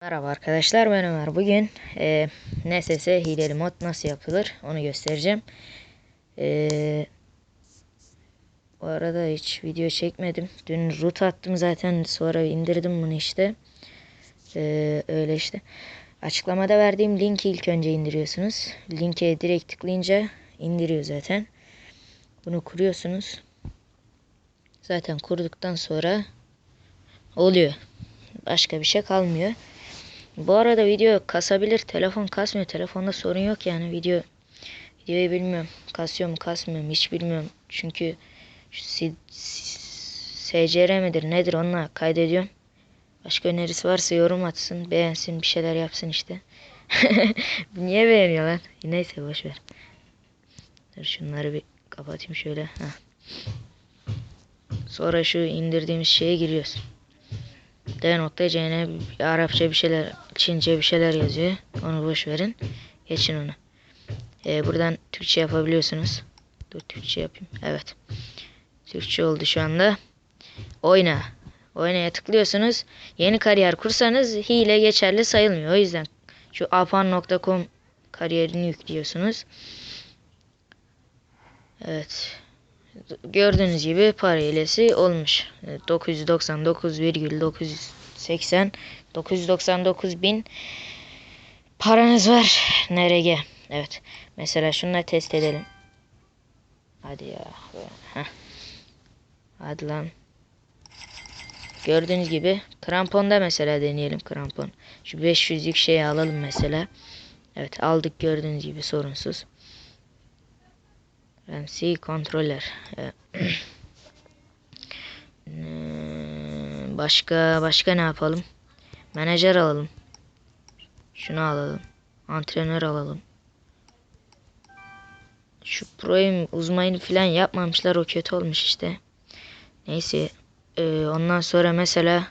Merhaba arkadaşlar ben Ömer. Bugün e, NSS hileli mod nasıl yapılır onu göstereceğim. E, bu arada hiç video çekmedim. Dün root attım zaten sonra indirdim bunu işte. E, öyle işte. Açıklamada verdiğim linki ilk önce indiriyorsunuz. Linke direkt tıklayınca indiriyor zaten. Bunu kuruyorsunuz. Zaten kurduktan sonra oluyor. Başka bir şey kalmıyor. Bu arada video kasabilir. Telefon kasmıyor. Telefonda sorun yok yani. Video videoyu bilmiyorum. Kasıyor mu kasmıyor mu hiç bilmiyorum. Çünkü SCR midir nedir onunla kaydediyorum. Başka önerisi varsa yorum atsın. Beğensin bir şeyler yapsın işte. Niye beğeniyor lan? Neyse boşver. Dur şunları bir kapatayım şöyle. Heh. Sonra şu indirdiğimiz şeye giriyoruz. D.CN Arapça bir şeyler, Çince bir şeyler yazıyor. Onu boş verin. Geçin onu. Ee, buradan Türkçe yapabiliyorsunuz. Dur Türkçe yapayım. Evet. Türkçe oldu şu anda. Oyna. Oynaya tıklıyorsunuz. Yeni kariyer kursanız hile geçerli sayılmıyor. O yüzden şu apan.com kariyerini yüklüyorsunuz. Evet. Gördüğünüz gibi para hilesi olmuş. 999,980 999 bin paranız var. NRG. Evet. Mesela şunları test edelim. Hadi ya. Heh. Hadi lan. Gördüğünüz gibi kramponda mesela deneyelim krampon. Şu 500'lük şeyi alalım mesela. Evet aldık gördüğünüz gibi sorunsuz. MC kontroller. Başka başka ne yapalım? Menajer alalım. Şunu alalım. Antrenör alalım. Şu pro'yu uzmanı falan yapmamışlar o kötü olmuş işte. Neyse. Ee, ondan sonra mesela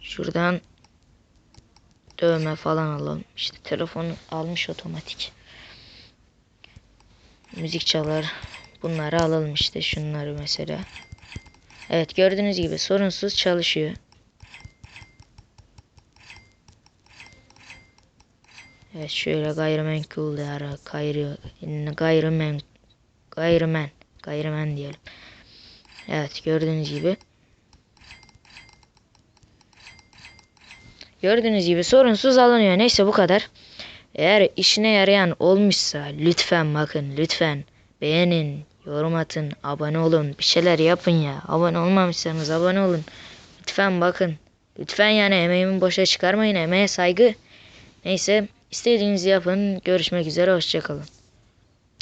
şuradan dövme falan alalım. İşte telefonu almış otomatik. Müzik çalar. Bunları alalım işte şunları mesela. Evet gördüğünüz gibi sorunsuz çalışıyor. Evet şöyle gayrimenkul gayri gayrimen gayrimen gayrimen diyelim. Evet gördüğünüz gibi. Gördüğünüz gibi sorunsuz alınıyor. Neyse bu kadar. Eğer işine yarayan olmuşsa lütfen bakın lütfen beğenin, yorum atın, abone olun. Bir şeyler yapın ya. Abone olmamışsanız abone olun. Lütfen bakın. Lütfen yani emeğimi boşa çıkarmayın. Emeğe saygı. Neyse istediğinizi yapın. Görüşmek üzere. Hoşçakalın.